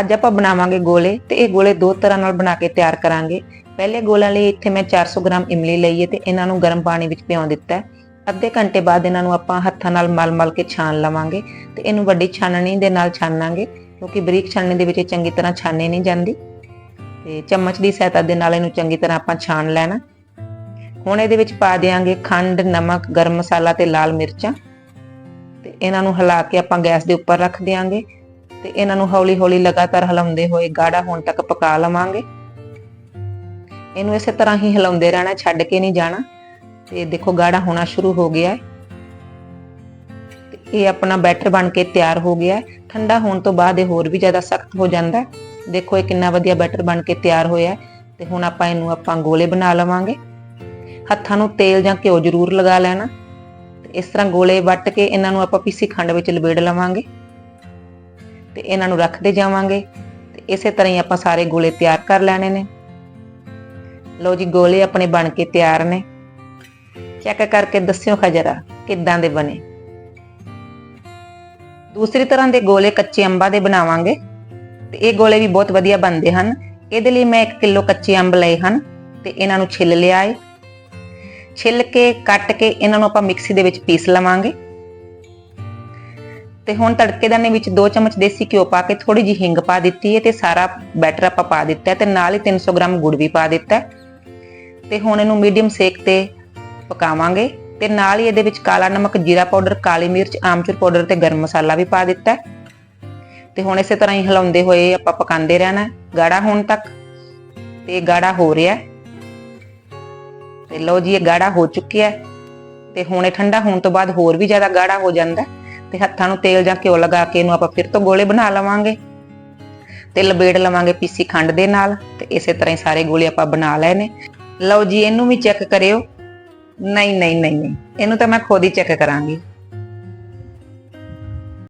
ਅੱਜ ਆਪਾਂ ਬਣਾਵਾਂਗੇ ਗੋਲੇ ਤੇ ਇਹ ਗੋਲੇ ਦੋ ਤਰ੍ਹਾਂ ਨਾਲ ਬਣਾ ਕੇ ਤਿਆਰ ਕਰਾਂਗੇ। ਪਹਿਲੇ ਗੋਲਾਂ ਲਈ ਇੱਥੇ ਮੈਂ 400 ਗ੍ਰਾਮ ਇਮਲੀ ਲਈ ਹੈ ਤੇ ਇਹਨਾਂ ਨੂੰ ਗਰਮ ਪਾਣੀ ਵਿੱਚ ਭਿਉਂ ਦਿੱਤਾ ਹੈ। ਅੱਧੇ ਘੰਟੇ ਬਾਅਦ ਇਹਨਾਂ ਨੂੰ ਆਪਾਂ ਹੱਥਾਂ ਨਾਲ ਮਲ-ਮਲ ਕੇ ਛਾਣ ਲਵਾਂਗੇ ਤੇ ਇਹਨੂੰ ਵੱਡੀ ਛਾਨਣੀ ਦੇ ਨਾਲ ਛਾਨਾਂਗੇ ਕਿਉਂਕਿ ਬਰੀਕ ਛਾਨਣੀ ਦੇ ਵਿੱਚ ਇਹ ਚੰਗੀ ਤਰ੍ਹਾਂ ਛਾਨੇ ਨਹੀਂ ਜਾਂਦੀ। ਤੇ ਚਮਚ ਦੀ ਸਹਾਇਤਾ ਦੇ ਨਾਲ ਇਹਨੂੰ ਚੰਗੀ ਤਰ੍ਹਾਂ ਆਪਾਂ ਛਾਣ ਲੈਣਾ। ਹੁਣ ਇਹਦੇ ਵਿੱਚ ਪਾ ਦੇਾਂਗੇ ਖੰਡ, ਨਮਕ, ਗਰਮ ਮਸਾਲਾ ਤੇ ਲਾਲ ਮਿਰਚਾਂ। ਤੇ ਇਹਨਾਂ ਨੂੰ ਹਿਲਾ ਕੇ ਆਪਾਂ ਗੈਸ ਦੇ ਉੱਪਰ ਰੱਖ ਦਿਆਂਗੇ। ਤੇ ਇਹਨਾਂ ਨੂੰ ਹੌਲੀ-ਹੌਲੀ ਲਗਾਤਾਰ ਹਿਲਾਉਂਦੇ ਹੋਏ ਗਾੜਾ ਹੋਣ ਤੱਕ ਪਕਾ ਲਵਾਂਗੇ। ਇਹਨੂੰ ਇਸੇ ਤਰ੍ਹਾਂ ਹੀ ਹਿਲਾਉਂਦੇ ਰਹਿਣਾ, ਛੱਡ ਕੇ ਨਹੀਂ ਜਾਣਾ। ਤੇ ਦੇਖੋ ਗਾੜਾ ਹੋਣਾ ਸ਼ੁਰੂ ਹੋ ਗਿਆ ਹੈ। ਇਹ ਆਪਣਾ ਬੈਟਰ ਬਣ ਕੇ ਤਿਆਰ ਹੋ ਗਿਆ ਹੈ। ਠੰਡਾ ਹੋਣ ਤੋਂ ਬਾਅਦ ਇਹ ਹੋਰ ਵੀ ਜ਼ਿਆਦਾ ਸਖਤ ਹੋ ਜਾਂਦਾ ਹੈ। ਦੇਖੋ ਇਹ ਕਿੰਨਾ ਵਧੀਆ ਬੈਟਰ ਬਣ ਕੇ ਤਿਆਰ ਹੋਇਆ ਹੈ। ਤੇ ਹੁਣ ਆਪਾਂ ਇਹਨੂੰ ਆਪਾਂ ਗੋਲੇ ਬਣਾ ਲਵਾਂਗੇ। ਹੱਥਾਂ ਨੂੰ ਤੇਲ ਜਾਂ ਘਿਓ ਜ਼ਰੂਰ ਲਗਾ ਲੈਣਾ। ਇਸ ਤਰ੍ਹਾਂ ਗੋਲੇ ਵੱਟ ਕੇ ਇਹਨਾਂ ਨੂੰ ਆਪਾਂ ਪੀਸੀ ਖੰਡ ਵਿੱਚ ਲਪੇੜ ਲਵਾਂਗੇ। ਤੇ ਇਹਨਾਂ ਨੂੰ ਰੱਖਦੇ ਜਾਵਾਂਗੇ। ਤੇ ਇਸੇ ਤਰ੍ਹਾਂ ਹੀ ਆਪਾਂ ਸਾਰੇ ਗੋਲੇ ਤਿਆਰ ਕਰ ਲੈਣੇ ਨੇ। ਲਓ ਜੀ, ਗੋਲੇ ਆਪਣੇ ਬਣ ਕੇ ਤਿਆਰ ਨੇ। ਚੈੱਕ ਕਰਕੇ ਦੱਸਿਓ ਖਜਰਾ ਕਿੱਦਾਂ ਦੇ ਬਣੇ। ਦੂਸਰੀ ਤਰ੍ਹਾਂ ਦੇ ਗੋਲੇ ਕੱਚੇ ਅੰਬਾਂ ਦੇ ਬਣਾਵਾਂਗੇ। ਤੇ ਇਹ ਗੋਲੇ ਵੀ ਬਹੁਤ ਵਧੀਆ ਬਣਦੇ ਹਨ। ਇਹਦੇ ਲਈ ਮੈਂ 1 ਕਿਲੋ ਕੱਚੇ ਅੰਬ ਲਏ ਹਨ ਤੇ ਇਹਨਾਂ ਨੂੰ ਛਿੱਲ ਲਿਆ ਏ ਛਿੱਲ ਕੇ, ਕੱਟ ਕੇ ਇਹਨਾਂ ਨੂੰ ਆਪਾਂ ਮਿਕਸੀ ਦੇ ਵਿੱਚ ਪੀਸ ਲਵਾਂਗੇ। ਤੇ ਹੁਣ ਤੜਕੇਦਾਨੇ ਵਿੱਚ 2 ਚਮਚ ਦੇਸੀ ਘਿਓ ਪਾ ਕੇ ਥੋੜੀ ਜਿਹੀ ਹਿੰਗ ਪਾ ਦਿੱਤੀ ਹੈ ਤੇ ਸਾਰਾ ਬੈਟਰ ਆਪਾਂ ਪਾ ਦਿੱਤਾ ਹੈ ਤੇ ਨਾਲ ਹੀ 300 ਗ੍ਰਾਮ ਗੁੜ ਵੀ ਪਾ ਦਿੱਤਾ ਹੈ। ਤੇ ਹੁਣ ਇਹਨੂੰ ਮੀਡੀਅਮ ਸੇਕ ਤੇ ਪਕਾਵਾਂਗੇ ਤੇ ਨਾਲ ਹੀ ਇਹਦੇ ਵਿੱਚ ਕਾਲਾ ਨਮਕ, ਜੀਰਾ ਪਾਊਡਰ, ਕਾਲੀ ਮਿਰਚ, ਆਮਚੂਰ ਪਾਊਡਰ ਤੇ ਗਰਮ ਮਸਾਲਾ ਵੀ ਪਾ ਦਿੱਤਾ ਹੈ। ਤੇ ਹੁਣ ਇਸੇ ਤਰ੍ਹਾਂ ਹੀ ਹਿਲਾਉਂਦੇ ਹੋਏ ਆਪਾਂ ਪਕਾਉਂਦੇ ਰਹਿਣਾ ਗਾੜਾ ਹੋਣ ਤੱਕ ਤੇ ਇਹ ਗਾੜਾ ਹੋ ਰਿਹਾ ਤੇ ਲਓ ਜੀ, ਇਹ ਗਾੜਾ ਹੋ ਚੁੱਕਿਆ ਹੈ। ਤੇ ਹੁਣ ਇਹ ਠੰਡਾ ਹੋਣ ਤੋਂ ਬਾਅਦ ਹੋਰ ਵੀ ਜ਼ਿਆਦਾ ਗਾੜਾ ਹੋ ਜਾਂਦਾ ਹੈ। ਤੇ ਹੱਥਾਂ ਨੂੰ ਤੇਲ ਜਾਂ ਘਿਓ ਲਗਾ ਕੇ ਇਹਨੂੰ ਆਪਾਂ ਫਿਰ ਤੋਂ ਗੋਲੇ ਬਣਾ ਲਵਾਂਗੇ। ਤੇ ਲਬੇੜ ਲਵਾਂਗੇ ਪੀਸੀ ਖੰਡ ਦੇ ਨਾਲ ਤੇ ਇਸੇ ਤਰ੍ਹਾਂ ਹੀ ਸਾਰੇ ਗੋਲੇ ਆਪਾਂ ਬਣਾ ਲਏ ਨੇ। ਲਓ ਜੀ, ਇਹਨੂੰ ਵੀ ਚੈੱਕ ਕਰਿਓ। ਨਹੀਂ ਨਹੀਂ ਨਹੀਂ ਨਹੀਂ। ਇਹਨੂੰ ਤਾਂ ਮੈਂ ਖੁਦ ਹੀ ਚੈੱਕ ਕਰਾਂਗੀ।